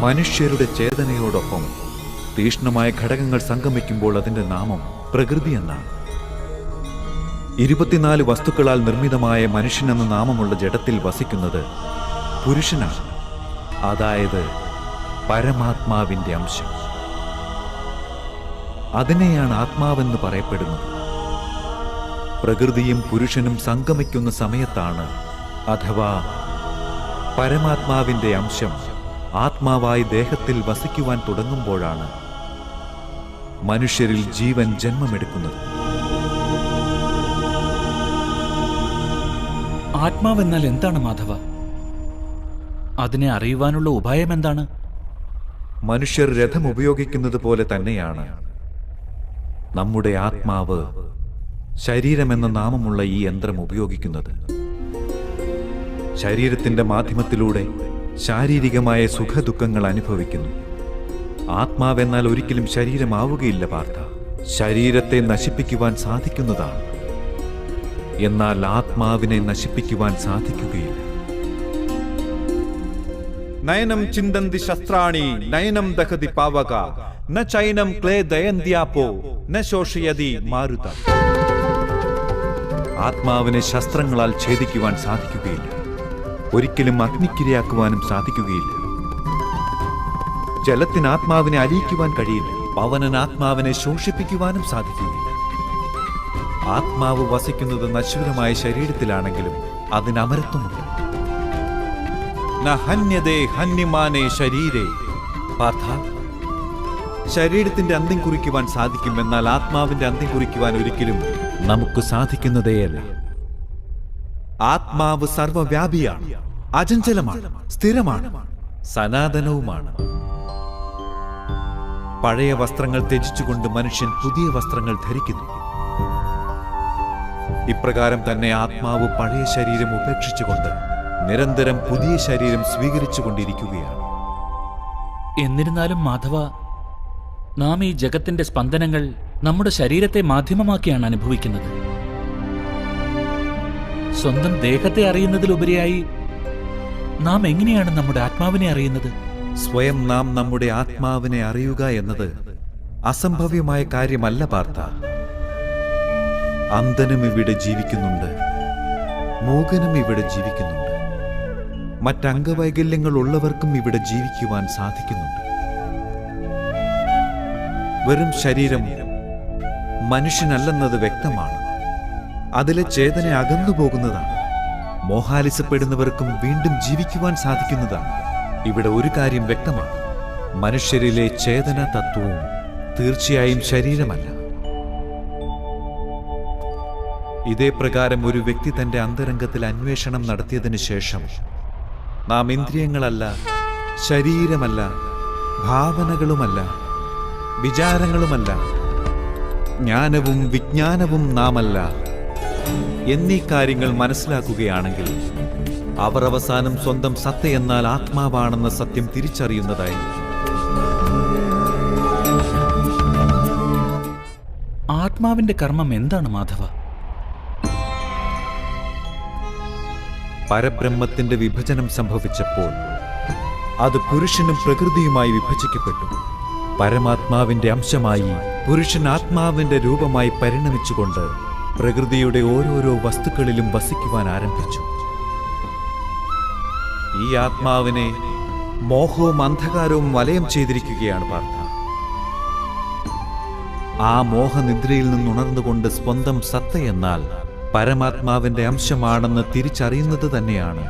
മനുഷ്യരുടെ ചേതനയോടൊപ്പം തീഷ്ണമായ ഘടകങ്ങൾ സംഗമിക്കുമ്പോൾ അതിന്റെ നാമം പ്രകൃതി എന്നാണ്. ഇരുപത്തിനാല് വസ്തുക്കളാൽ നിർമ്മിതമായ മനുഷ്യനെന്ന നാമമുള്ള ജഡത്തിൽ വസിക്കുന്നത് പുരുഷനാണ്. അതായത് പരമാത്മാവിന്റെ അംശം. അതിനെയാണ് ആത്മാവെന്ന് പറയപ്പെടുന്നത്. പ്രകൃതിയും പുരുഷനും സംഗമിക്കുന്ന സമയത്താണ് അഥവാ പരമാത്മാവിന്റെ അംശം ആത്മാവായി ദേഹത്തിൽ വസിക്കുവാൻ തുടങ്ങുമ്പോഴാണ് മനുഷ്യരിൽ ജീവൻ ജന്മമെടുക്കുന്നത്. ആത്മാവെന്നാൽ എന്താണ് മാധവ? അതിനെ അറിയുവാനുള്ള ഉപായം എന്താണ്? മനുഷ്യർ രഥം ഉപയോഗിക്കുന്നത് പോലെ തന്നെയാണ്. നമ്മുടെ ആത്മാവ് ശരീരമെന്ന നാമമുള്ള ഈ യന്ത്രം ഉപയോഗിക്കുന്നത്. ശരീരത്തിന്റെ മാധ്യമത്തിലൂടെ ശാരീരികമായ സുഖദുഃഖങ്ങൾ അനുഭവിക്കുന്നു. ആത്മാവെന്നാൽ ഒരിക്കലും ശരീരമാവുകയില്ല പാർത്ഥ. ശരീരത്തെ നശിപ്പിക്കുവാൻ സാധിക്കുന്നതാണ്. എന്നാൽ ആത്മാവിനെ നശിപ്പിക്കുവാൻ സാധിക്കുകയില്ല. നയനം ചിന്തന്തി ശസ്ത്രാണി നയനം ദഹതി പാവക. ന ചൈനം ക്ലേ ദയന്ത്യാപോ ന ശോഷയതി മാരുത. ആത്മാവിനെ ശസ്ത്രങ്ങളാൽ ഛേദിക്കുവാൻ സാധിക്കുകയില്ല. ഒരിക്കലും അഗ്നിക്കിരയാക്കുവാനും സാധിക്കുകയില്ല. ജലത്തിന് ആത്മാവിനെ അലിയിക്കുവാൻ കഴിയില്ല. പവനൻ ആത്മാവിനെ ശോഷിപ്പിക്കുവാനും സാധിക്കുകയില്ല. ആത്മാവ് വസിക്കുന്നത് നശ്വരമായ ശരീരത്തിലാണെങ്കിലും അതിന് അമരത്വമുണ്ട്. ശരീരേ. ശരീരത്തിന്റെ അന്ത്യം കുറിക്കുവാൻ സാധിക്കും എന്നാൽ ആത്മാവിന്റെ അന്ത്യം കുറിക്കുവാൻ ഒരിക്കലും നമുക്ക് സാധിക്കുന്നതേയല്ല. ആത്മാവ് സർവവ്യാപിയാണ് അചഞ്ചലമാണ് സ്ഥിരമാണ് സനാതനവുമാണ്. പഴയ വസ്ത്രങ്ങൾ ത്യജിച്ചുകൊണ്ട് മനുഷ്യൻ പുതിയ വസ്ത്രങ്ങൾ ധരിക്കുന്നു. ഇപ്രകാരം തന്നെ ആത്മാവ് പഴയ ശരീരം ഉപേക്ഷിച്ചുകൊണ്ട് നിരന്തരം പുതിയ ശരീരം സ്വീകരിച്ചുകൊണ്ടിരിക്കുകയാണ്. എന്നിരുന്നാലും മാധവ നാം ഈ ജഗത്തിന്റെ സ്പന്ദനങ്ങൾ നമ്മുടെ ശരീരത്തെ മാധ്യമമാക്കിയാണ് അനുഭവിക്കുന്നത്. സ്വന്തം ദേഹത്തെ അറിയുന്നതിലുപരിയായി നാം എങ്ങനെയാണ് നമ്മുടെ ആത്മാവിനെ അറിയുന്നത്? സ്വയം നാം നമ്മുടെ ആത്മാവിനെ അറിയുക എന്നത് അസംഭവ്യമായ കാര്യമല്ല പാർത്ത അന്ധനും ഇവിടെ ജീവിക്കുന്നുണ്ട് മൂകനും ഇവിടെ ജീവിക്കുന്നുണ്ട്. മറ്റംഗവൈകല്യങ്ങൾ ഉള്ളവർക്കും ഇവിടെ ജീവിക്കുവാൻ സാധിക്കുന്നുണ്ട്. വെറും ശരീരം മനുഷ്യനല്ലെന്നത് വ്യക്തമാണ്. അതിലെ ചേതന അകന്നു പോകുന്നതാണ് മോഹാലിസപ്പെടുന്നവർക്കും വീണ്ടും ജീവിക്കുവാൻ സാധിക്കുന്നതാണ്. ഇവിടെ ഒരു കാര്യം വ്യക്തമാണ്. മനുഷ്യരിലെ ചേതന തത്വവും തീർച്ചയായും ശരീരമല്ല. ഇതേ പ്രകാരം ഒരു വ്യക്തി തന്റെ അന്തരംഗത്തിൽ അന്വേഷണം നടത്തിയതിനു ശേഷം നാം ഇന്ദ്രിയങ്ങളല്ല ശരീരമല്ല ഭാവനകളുമല്ല വിചാരങ്ങളുമല്ല ജ്ഞാനവും വിജ്ഞാനവും നാമല്ല എന്നീ കാര്യങ്ങൾ മനസ്സിലാക്കുകയാണെങ്കിൽ അവർ അവസാനം സ്വന്തം സത്ത എന്നാൽ ആത്മാവാണെന്ന സത്യം തിരിച്ചറിയുന്നതായി. ആത്മാവിന്റെ കർമ്മം എന്താണ് മാധവ? പരബ്രഹ്മത്തിന്റെ വിഭജനം സംഭവിച്ചപ്പോൾ അത് പുരുഷനും പ്രകൃതിയുമായി വിഭജിക്കപ്പെട്ടു. പരമാത്മാവിന്റെ അംശമായി പുരുഷൻ ആത്മാവിന്റെ രൂപമായി പരിണമിച്ചുകൊണ്ട് പ്രകൃതിയുടെ ഓരോരോ വസ്തുക്കളിലും വസിക്കുവാൻ ആരംഭിച്ചു. ഈ ആത്മാവിനെ മോഹവും അന്ധകാരവും വലയം ചെയ്തിരിക്കുകയാണ് പാർത്ഥ. ആ മോഹനിദ്രയിൽ നിന്നുണർന്നുകൊണ്ട് സ്വന്തം സത്ത എന്നാൽ പരമാത്മാവിന്റെ അംശമാണെന്ന് തിരിച്ചറിയുന്നത് തന്നെയാണ്.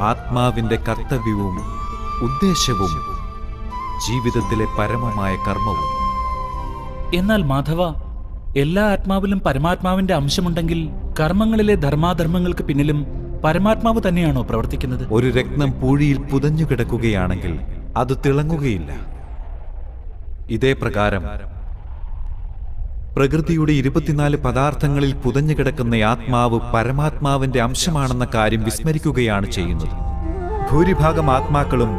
ആത്മാവിന്റെ കർത്തവ്യവും ഉദ്ദേശവും ജീവിതത്തിലെ പരമമായ കർമ്മവും. എന്നാൽ മാധവ എല്ലാ ആത്മാവിലും പരമാത്മാവിന്റെ അംശമുണ്ടെങ്കിൽ കർമ്മങ്ങളിലെ ധർമാധർമ്മങ്ങൾക്ക് പിന്നിലും പരമാത്മാവ് തന്നെയാണോ പ്രവർത്തിക്കുന്നത്? ഒരു രക്തം പൂഴിയിൽ പുതഞ്ഞു കിടക്കുകയാണെങ്കിൽ അത് തിളങ്ങുകയില്ല. ഇതേ പ്രകാരം പ്രകൃതിയുടെ ഇരുപത്തിനാല് പദാർത്ഥങ്ങളിൽ പുതഞ്ഞു കിടക്കുന്ന ആത്മാവ് പരമാത്മാവിന്റെ അംശമാണെന്ന കാര്യം വിസ്മരിക്കുകയാണ് ചെയ്യുന്നത്. ഭൂരിഭാഗം ആത്മാക്കളും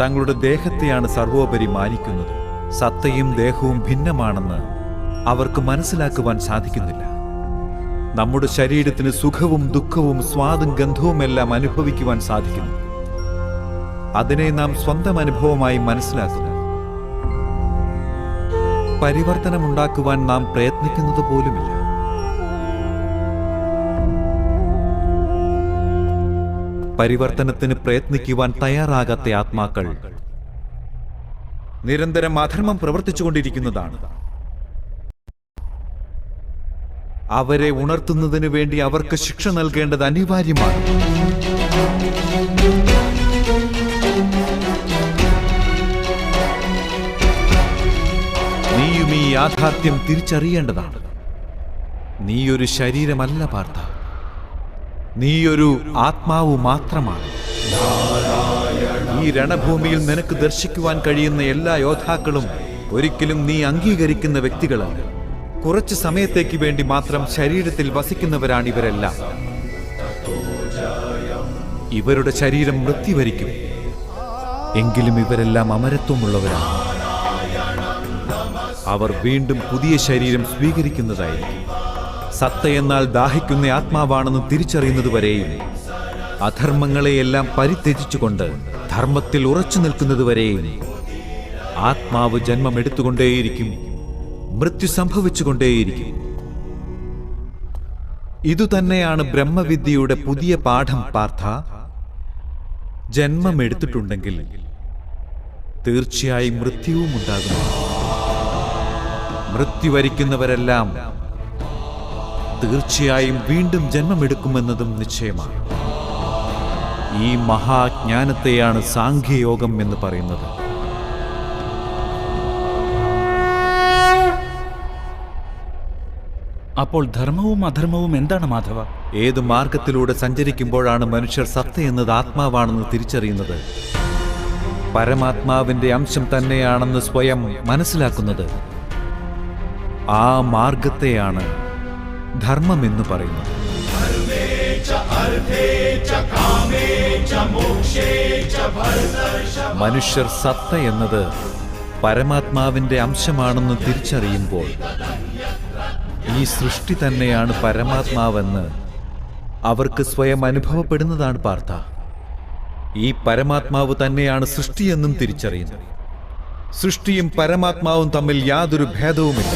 തങ്ങളുടെ ദേഹത്തെയാണ് സർവോപരി മാനിക്കുന്നത്. സത്തയും ദേഹവും ഭിന്നമാണെന്ന് അവർക്ക് മനസ്സിലാക്കുവാൻ സാധിക്കുന്നില്ല. നമ്മുടെ ശരീരത്തിന് സുഖവും ദുഃഖവും സ്വാദും ഗന്ധവും എല്ലാം അനുഭവിക്കുവാൻ സാധിക്കുന്നു. അതിനെ നാം സ്വന്തം അനുഭവമായി മനസ്സിലാക്കുന്നു പരിവർത്തനമുണ്ടാക്കുവാൻ നാം പ്രയത്നിക്കുന്നത് പോലുമില്ല. പരിവർത്തനത്തിന് പ്രയത്നിക്കുവാൻ തയ്യാറാകാത്ത ആത്മാക്കൾ നിരന്തരം അധർമ്മം പ്രവർത്തിച്ചുകൊണ്ടിരിക്കുന്നതാണ്. അവരെ ഉണർത്തുന്നതിനു വേണ്ടി അവർക്ക് ശിക്ഷ നൽകേണ്ടത് അനിവാര്യമാണ്. നീയും ഈ യാഥാർത്ഥ്യം തിരിച്ചറിയേണ്ടതാണ്. നീയൊരു ശരീരമല്ല പാർത്ഥ. നീയൊരു ആത്മാവ് മാത്രമാണ്. ഈ രണഭൂമിയിൽ നിനക്ക് ദർശിക്കുവാൻ കഴിയുന്ന എല്ലാ യോദ്ധാക്കളും ഒരിക്കലും നീ അംഗീകരിക്കുന്ന വ്യക്തികളല്ല. കുറച്ച് സമയത്തേക്ക് വേണ്ടി മാത്രം ശരീരത്തിൽ വസിക്കുന്നവരാണ് ഇവരെല്ലാം. ഇവരുടെ ശരീരം മൃത്യുവരിക്കും എങ്കിലും ഇവരെല്ലാം അമരത്വമുള്ളവരാണ്. അവർ വീണ്ടും പുതിയ ശരീരം സ്വീകരിക്കുന്നതായിരിക്കും. സത്ത എന്നാൽ ദാഹിക്കുന്ന ആത്മാവാണെന്ന് തിരിച്ചറിയുന്നതുവരെയും അധർമ്മങ്ങളെയെല്ലാം പരിത്യജിച്ചുകൊണ്ട് ധർമ്മത്തിൽ ഉറച്ചു നിൽക്കുന്നതുവരെയും ആത്മാവ് ജന്മമെടുത്തുകൊണ്ടേയിരിക്കും മൃത്യു സംഭവിച്ചുകൊണ്ടേയിരിക്കും. ഇതുതന്നെയാണ് ബ്രഹ്മവിദ്യയുടെ പുതിയ പാഠം പാർത്ഥ. ജന്മമെടുത്തിട്ടുണ്ടെങ്കിൽ തീർച്ചയായും മൃത്യുവും ഉണ്ടാകുന്നു. മൃത്യു വരിക്കുന്നവരെല്ലാം തീർച്ചയായും വീണ്ടും ജന്മമെടുക്കുമെന്നതും നിശ്ചയമാണ്. ഈ മഹാജ്ഞാനത്തെയാണ് സാഖ്യയോഗം എന്ന് പറയുന്നത്. അപ്പോൾ ധർമ്മവും അധർമ്മവും എന്താണ് മാധവ? ഏത് മാർഗത്തിലൂടെ സഞ്ചരിക്കുമ്പോഴാണ് മനുഷ്യർ സത്ത എന്നത് ആത്മാവാണെന്ന് തിരിച്ചറിയുന്നത്? പരമാത്മാവിന്റെ അംശം തന്നെയാണെന്ന് സ്വയം മനസ്സിലാക്കുന്നത് ആ മാർഗത്തെയാണ് ധർമ്മം എന്ന് പറയുന്നത്. മനുഷ്യർ സത്ത എന്നത് പരമാത്മാവിന്റെ അംശമാണെന്ന് തിരിച്ചറിയുമ്പോൾ ഈ സൃഷ്ടി തന്നെയാണ് പരമാത്മാവെന്ന് അവർക്ക് സ്വയം അനുഭവപ്പെടുന്നതാണ് പാർത്ഥ. ഈ പരമാത്മാവ് തന്നെയാണ് സൃഷ്ടിയെന്നും തിരിച്ചറിയുന്നു സൃഷ്ടിയും പരമാത്മാവും തമ്മിൽ യാതൊരു ഭേദവുമില്ല.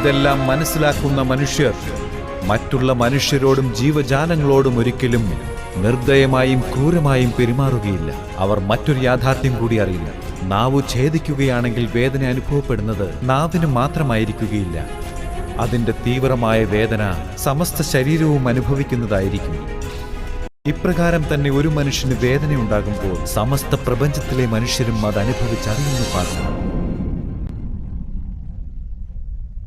ഇതെല്ലാം മനസ്സിലാക്കുന്ന മനുഷ്യർ മറ്റുള്ള മനുഷ്യരോടും ജീവജാലങ്ങളോടും ഒരിക്കലും നിർദ്ദയമായും ക്രൂരമായും പെരുമാറുകയില്ല. അവർ മറ്റൊരു യാഥാർത്ഥ്യം കൂടി അറിയില്ല. നാവു ഛേദിക്കുകയാണെങ്കിൽ വേദന അനുഭവപ്പെടുന്നത് നാവിന് മാത്രമായിരിക്കുകയില്ല. അതിന്റെ തീവ്രമായ വേദന സമസ്ത ശരീരവും അനുഭവിക്കുന്നതായിരിക്കും. ഇപ്രകാരം തന്നെ ഒരു മനുഷ്യന് വേദനയുണ്ടാകുമ്പോൾ സമസ്ത പ്രപഞ്ചത്തിലെ മനുഷ്യരും അത് അനുഭവിച്ചറിയുന്നു പറഞ്ഞു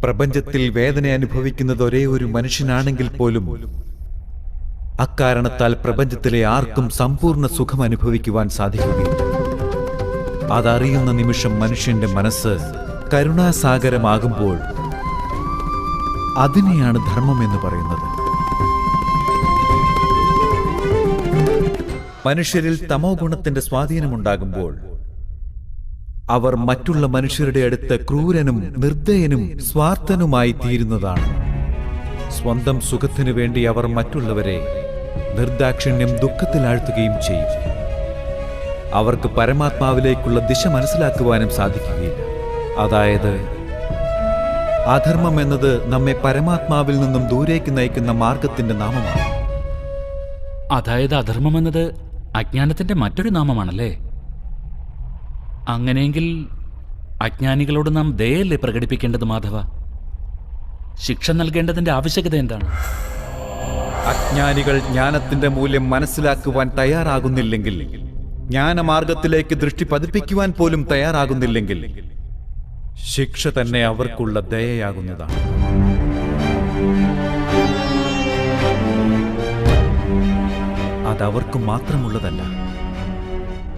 പ്രപഞ്ചത്തിൽ വേദന അനുഭവിക്കുന്നത് ഒരേ ഒരു മനുഷ്യനാണെങ്കിൽ പോലും അക്കാരണത്താൽ പ്രപഞ്ചത്തിലെ ആർക്കും സമ്പൂർണ സുഖം അനുഭവിക്കുവാൻ സാധിക്കുകയില്ല. അതറിയുന്ന നിമിഷം മനുഷ്യന്റെ മനസ്സ് കരുണാസാഗരമാകുമ്പോൾ അതിനെയാണ് ധർമ്മം എന്ന് പറയുന്നത്. മനുഷ്യരിൽ തമോ ഗുണത്തിന്റെ സ്വാധീനമുണ്ടാകുമ്പോൾ അവർ മറ്റുള്ള മനുഷ്യരുടെ അടുത്ത് ക്രൂരനും നിർദ്ദയനും സ്വാർത്ഥനുമായി തീരുന്നതാണ് സ്വന്തം സുഖത്തിനു വേണ്ടി അവർ മറ്റുള്ളവരെ നിർദാക്ഷിണ്യം ദുഃഖത്തിലാഴ്ത്തുകയും ചെയ്യും. അവർക്ക് പരമാത്മാവിലേക്കുള്ള ദിശ മനസ്സിലാക്കുവാനും സാധിക്കുകയില്ല. അതായത് അധർമ്മം എന്നത് നമ്മെ പരമാത്മാവിൽ നിന്നും ദൂരേക്ക് നയിക്കുന്ന മാർഗത്തിന്റെ നാമമാണ്. അതായത് അധർമ്മം എന്നത് അജ്ഞാനത്തിന്റെ മറ്റൊരു നാമമാണല്ലേ? അങ്ങനെയെങ്കിൽ അജ്ഞാനികളോട് നാം ദയല്ലേ പ്രകടിപ്പിക്കേണ്ടത് മാധവ? ശിക്ഷ നൽകേണ്ടതിന്റെ ആവശ്യകത എന്താണ്? അജ്ഞാനികൾ ജ്ഞാനത്തിന്റെ മൂല്യം മനസ്സിലാക്കുവാൻ തയ്യാറാകുന്നില്ലെങ്കിൽ ജ്ഞാനമാർഗത്തിലേക്ക് ദൃഷ്ടി പതിപ്പിക്കുവാൻ പോലും തയ്യാറാകുന്നില്ലെങ്കിൽ ശിക്ഷ തന്നെ അവർക്കുള്ള ദയയാകുന്നതാണ്. അതവർക്ക് മാത്രമുള്ളതല്ല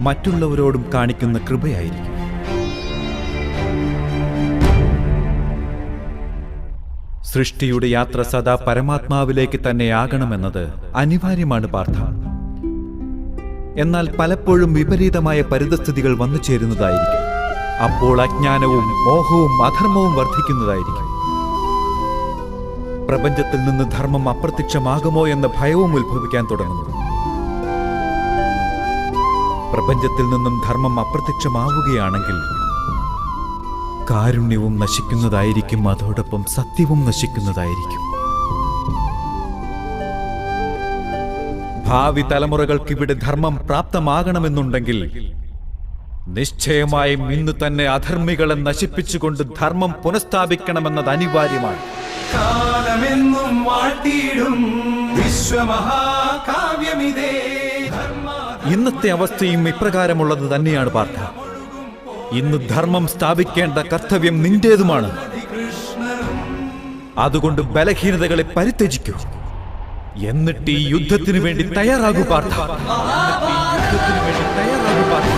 മറ്റുള്ളവരോടും കാണിക്കുന്ന കൃപയായിരിക്കും. സൃഷ്ടിയുടെ യാത്ര സദാ പരമാത്മാവിലേക്ക് തന്നെയാകണമെന്നത് അനിവാര്യമാണ് പാർത്ഥ. എന്നാൽ പലപ്പോഴും വിപരീതമായ പരിതസ്ഥിതികൾ വന്നു ചേരുന്നതായിരിക്കും. അപ്പോൾ അജ്ഞാനവും മോഹവും അധർമ്മവും വർദ്ധിക്കുന്നതായിരിക്കും. പ്രപഞ്ചത്തിൽ നിന്ന് ധർമ്മം അപ്രത്യക്ഷമാകുമോ എന്ന ഭയവും ഉത്ഭവിക്കാൻ തുടങ്ങുന്നു. പ്രപഞ്ചത്തിൽ നിന്നും ധർമ്മം അപ്രത്യക്ഷമാവുകയാണെങ്കിൽ കാരുണ്യവും നശിക്കുന്നതായിരിക്കും അതോടൊപ്പം സത്യവും നശിക്കുന്നതായിരിക്കും. ഭാവി തലമുറകൾക്ക് ഇവിടെ ധർമ്മം പ്രാപ്തമാകണമെന്നുണ്ടെങ്കിൽ നിശ്ചയമായും ഇന്ന് തന്നെ അധർമ്മികളെ നശിപ്പിച്ചുകൊണ്ട് ധർമ്മം പുനഃസ്ഥാപിക്കണമെന്നത് അനിവാര്യമാണ്. കാലമെന്നും വിശ്വമഹാകാവ്യമിതേ. ഇന്നത്തെ അവസ്ഥയും ഇപ്രകാരമുള്ളത് തന്നെയാണ് പാർത്ഥ. ഇന്ന് ധർമ്മം സ്ഥാപിക്കേണ്ട കർത്തവ്യം നിന്റേതുമാണ്. അതുകൊണ്ട് ബലഹീനതകളെ പരിത്യജിക്കൂ. എന്നിട്ട് ഈ യുദ്ധത്തിനു വേണ്ടി തയ്യാറാകൂ പാർത്ഥ. യുദ്ധത്തിനു വേണ്ടി തയ്യാറാകൂ പാർത്ഥ.